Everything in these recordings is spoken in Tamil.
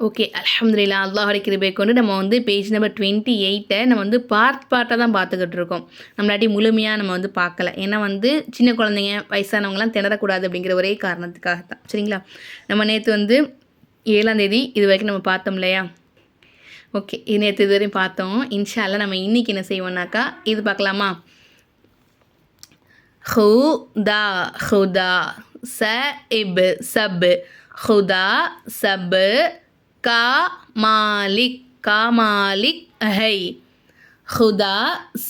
ஓகே அலமதுல்லா அல்லாஹோட கிருபை கொண்டு நம்ம வந்து பேஜ் நம்பர் டுவெண்ட்டி எயிட்டை நம்ம வந்து பார்ட் பார்ட்டாக தான் பார்த்துக்கிட்டு இருக்கோம். நம்மளாட்டி முழுமையாக நம்ம வந்து பார்க்கல. ஏன்னா வந்து சின்ன குழந்தைங்க வயசானவங்களாம் திணறக்கூடாது அப்படிங்கிற ஒரே காரணத்துக்காக தான் சரிங்களா? நம்ம நேற்று வந்து ஏழாம் தேதி இது வரைக்கும் நம்ம பார்த்தோம் இல்லையா? ஓகே இது நேற்று இது வரையும் பார்த்தோம். இன்ஷால்லாம் நம்ம இன்றைக்கி என்ன செய்வோம்னாக்கா இது பார்க்கலாமா? ஹுதா ஹுதா ச இப் சப் ஹுதா சப் கா மாலிக் காமாலிக் ஹை. ஹுதா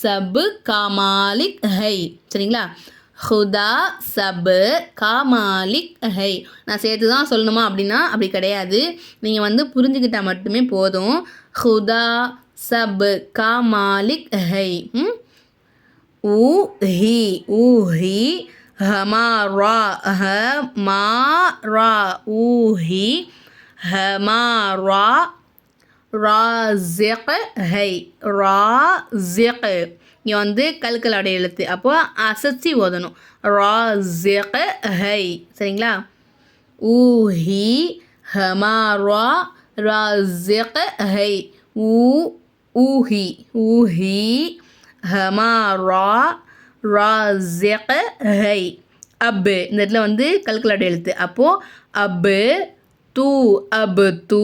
சபு காமாலிக் ஹை. சரிங்களா? ஹுதா சபு காமாலிக் ஹை. நான் சேர்த்து தான் சொல்லணுமா அப்படின்னா அப்படி கிடையாது. நீங்கள் வந்து புரிஞ்சுக்கிட்டால் மட்டுமே போதும். ஹுதா சபு காமாலிக் ஹை. ஊ ஹி ஊ ஹி ஹமாரா ஹ மா ரா ஊ ஹி ஹமாரா ராசிக் ஹை ராசிக் இங்கே வந்து கல்கலாடை எழுத்து அப்போது அசச்சி ஓதணும். ராசிக் ஹை. சரிங்களா? ஊஹி ஹமாரா ராசிக் ஹை. ஊ ஊஹி ஊஹி ஹமாரா ராசிக் ஹை. அப்பு. இந்த இடத்துல வந்து கல்கலாடை எழுத்து அப்போது அப்பு தூ அபு தூ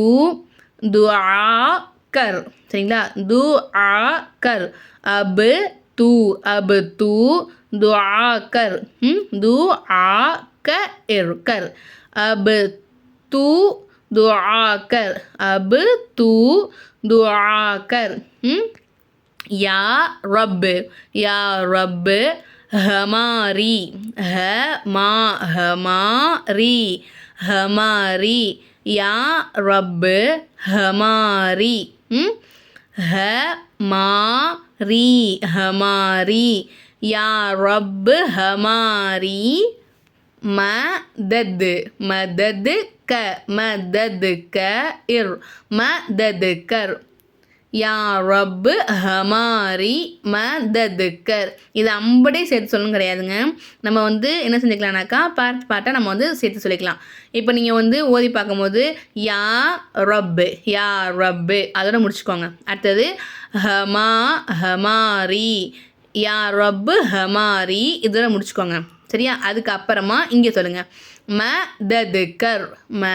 து ஆ கர். சரிங்களா? து ஆ கர். அபு தூ அபு தூ து ஆ கர். து ஆ க இர் கர். அபு தூ து ஆ கர். அபு தூ து ஆ கர். யா ரப்பு யா ரப்பு ஹமாரி ஹ மா ஹமாரி ஹமாரி. யா ரப்பு ஹமாரி. ம்? ஹ மா ரீ ஹமாரி. யா ரப்பு ஹமாரி. ம தது மதது க மதது க இர் மதது கர். யா ரப்பு ஹமாரி மததுக்கர் இது அம்படே சேர்த்து சொல்லணும் கிடையாதுங்க. நம்ம வந்து என்ன செஞ்சுக்கலாம்னாக்கா பார்த்து பார்த்தா நம்ம வந்து சேர்த்து சொல்லிக்கலாம். இப்போ நீங்கள் வந்து ஓதி பார்க்கும்போது யா ரப்பு யா ரப்பு. அதோட முடிச்சுக்கோங்க. அடுத்தது ஹமா ஹமாரி யா ரப்பு ஹமாரி. இதோட முடிச்சுக்கோங்க. சரியா? அதுக்கப்புறமா இங்கே சொல்லுங்கள் ம ததுக்கர் ம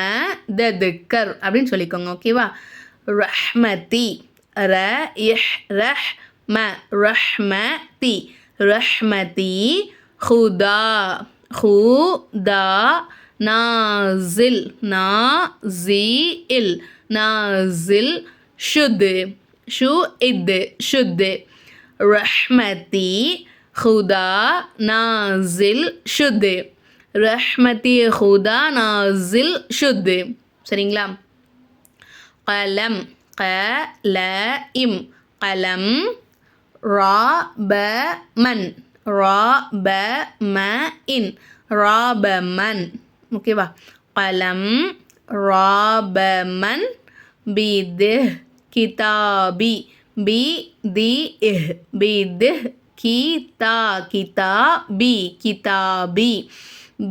ததுக்கர் அப்படின்னு சொல்லிக்கோங்க. ஓகேவா? ரஹ்மதி. ர இஹ் ரஹ் ம ரஹ்மதி ரஹ்மதி ஹுதா ஹுதா நாசில் நாசில் நாசில் ஷுத் ஷு இத் ஷுத் ரஹ்மதி ஹுதா நாசில் ஷுத் ரஹ்மதி ஹுதா நாசில் ஷுத் சரிங்களா கலம் கலஇம் கலம் ராபமன் ராபமஇன் ராபமன் ஓகேவா கலம் ராபமன் பிது கிதாபி பி தி இஹ் பிது கிதா கிதாபி கிதாபி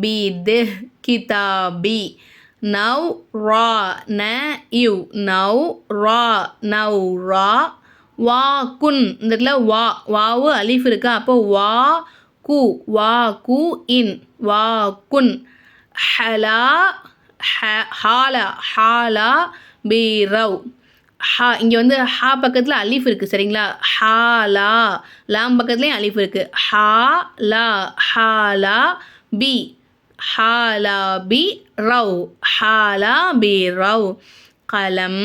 பிது கிதாபி நவ் ரா ந யு நவ் ரா நவ் ரா வா குன். இந்த இடத்துல வா வாவு அலிஃப் இருக்கா? அப்போ வா கு வா கு இன். வா குன். ஹலா ஹாலா ஹாலா பீரவ் ஹா இங்கே வந்து ஹா பக்கத்தில் அலிஃப் இருக்குது சரிங்களா? ஹாலா லாம் பக்கத்துலேயும் அலிஃப் இருக்குது ஹா லா ஹாலா பி. ஹாலா பி ரவ் ஹாலா பி ரவ் கலம்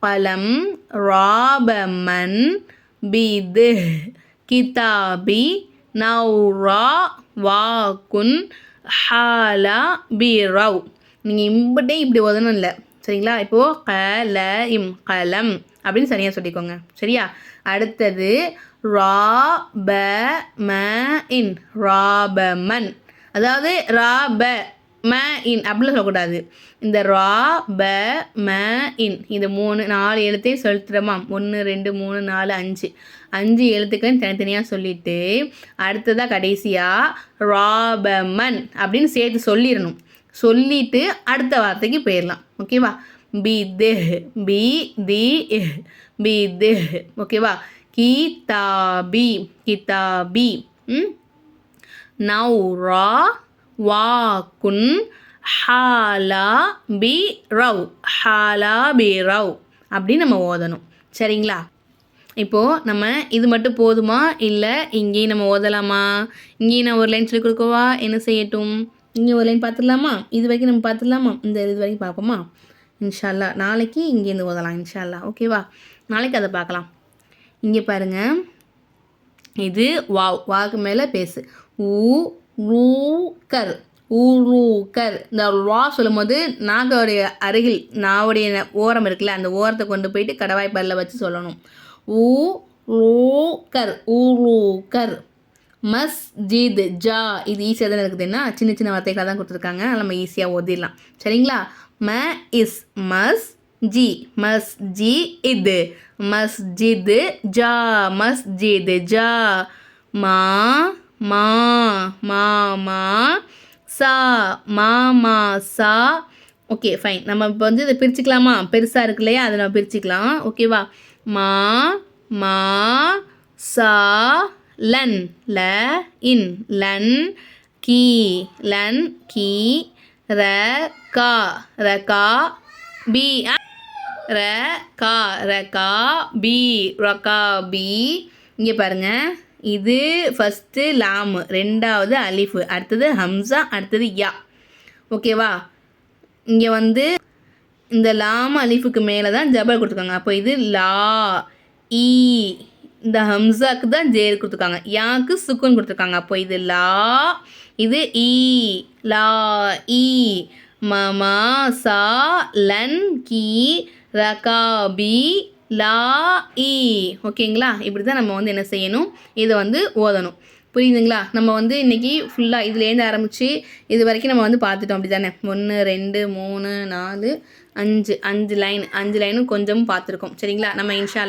கலம் ராபமன் பிது கிதாபி நௌரா வாக்குன் ஹாலா பி ரவ் நீங்கள் இம்பட்டே இப்படி உதணும் இல்லை சரிங்களா இப்போது கல இம் கலம் அப்படின்னு சரியாக சொல்லிக்கோங்க. சரியா? அடுத்தது ராப ம இன் ராபமன் அதாவது ரா ப ம இன் அப்படிலாம் சொல்லக்கூடாது. இந்த ரா ப ம இன். இந்த மூணு நாலு எழுத்தையும் சொல்லிட்டுறோமா ஒன்று ரெண்டு மூணு நாலு அஞ்சு. அஞ்சு எழுத்துக்களையும் தனித்தனியாக சொல்லிவிட்டு அடுத்ததாக கடைசியாக ராபமன் அப்படின்னு சேர்த்து சொல்லிடணும். சொல்லிவிட்டு அடுத்த வார்த்தைக்கு போயிடலாம். ஓகேவா? பி திஹ் பி தி இஹ் பி திஹ் ஓகேவா? கிதாபி கிதாபி ம்? நௌரா வாக்குன் ஹாலா பி ரவ் ஹாலா பி ரவ் அப்படி நம்ம ஓதணும். சரிங்களா? இப்போது நம்ம இது மட்டும் போதுமா? இல்லை இங்கேயும் நம்ம ஓதலாமா? இங்கேயும் நான் ஒரு லைன் சொல்லி கொடுக்கவா? என்ன செய்யட்டும்? இங்கே ஒரு லைன் பார்த்துடலாமா? இது வரைக்கும் நம்ம பார்த்துடலாமா? இந்த இது வரைக்கும் பார்ப்போமா? இன்ஷால்லா. நாளைக்கு இங்கேருந்து ஓதலாம் இன்ஷால்லா. ஓகேவா? நாளைக்கு அதை பார்க்கலாம். இங்கே பாருங்கள் இது வாவ் வாக்கு மேலே பேசு. ஊ ரூ கர். இந்த வா சொல்லும்போது நாகோடைய அருகில் நாவுடைய ஓரம் இருக்குல்ல அந்த ஓரத்தை கொண்டு போயிட்டு கடவாய் பல்ல வச்சு சொல்லணும். ஊ ரூ ஊரூக்கர் மஸ்ஜித் ஜா. இது ஈஸியாக தானே இருக்குதுன்னா சின்ன சின்ன வார்த்தைகளாக தான் கொடுத்துருக்காங்க நம்ம ஈஸியாக ஓதிடலாம். சரிங்களா? ம இஸ் மஸ் ஜி மஸ் ஜி இது மஸ்ஜித் ஜா மஸ்ஜித் ஜா மா மா மா மா சா மா மா சா ஓகே ஃபைன் நம்ம இப்போ வந்து இதை பிரிச்சுக்கலாமா? பெருசாக இருக்கு இல்லையா? அதை நம்ம பிரிச்சுக்கலாம். ஓகேவா மா மா சா லன். ல இன். லன் கீ. லன் கீ ர கா. ர கா பி. ஆ ர கா ர கா பி ரகா பி. இங்கே பாருங்கள் இது ஃபஸ்ட்டு லாமு ரெண்டாவது அலிஃபு அடுத்தது ஹம்சா அடுத்தது யா. ஓகேவா இங்கே வந்து இந்த லாம் அலிஃபுக்கு மேலே தான் ஜபல் கொடுத்துருக்காங்க. அப்போ இது லா ஈ இந்த ஹம்சாக்கு தான் ஜேர் கொடுத்துருக்காங்க. யாக்கு சுக்குன் கொடுத்துருக்காங்க. அப்போ இது லா இது ஈ லா ஈ. மமா சா லன் கீ ரகாபி லா ஈ. ஓகேங்களா? இப்படி தான் நம்ம வந்து என்ன செய்யணும்? இதை வந்து ஓதணும். புரியுதுங்களா? நம்ம வந்து இன்றைக்கி ஃபுல்லாக இதுலேருந்து ஆரம்பித்து இது வரைக்கும் நம்ம வந்து பார்த்துட்டோம். அப்படி தானே ஒன்று ரெண்டு மூணு நாலு அஞ்சு. அஞ்சு லைன் அஞ்சு லைனும் கொஞ்சமும் பார்த்துருக்கோம். சரிங்களா? நம்ம இன்ஷா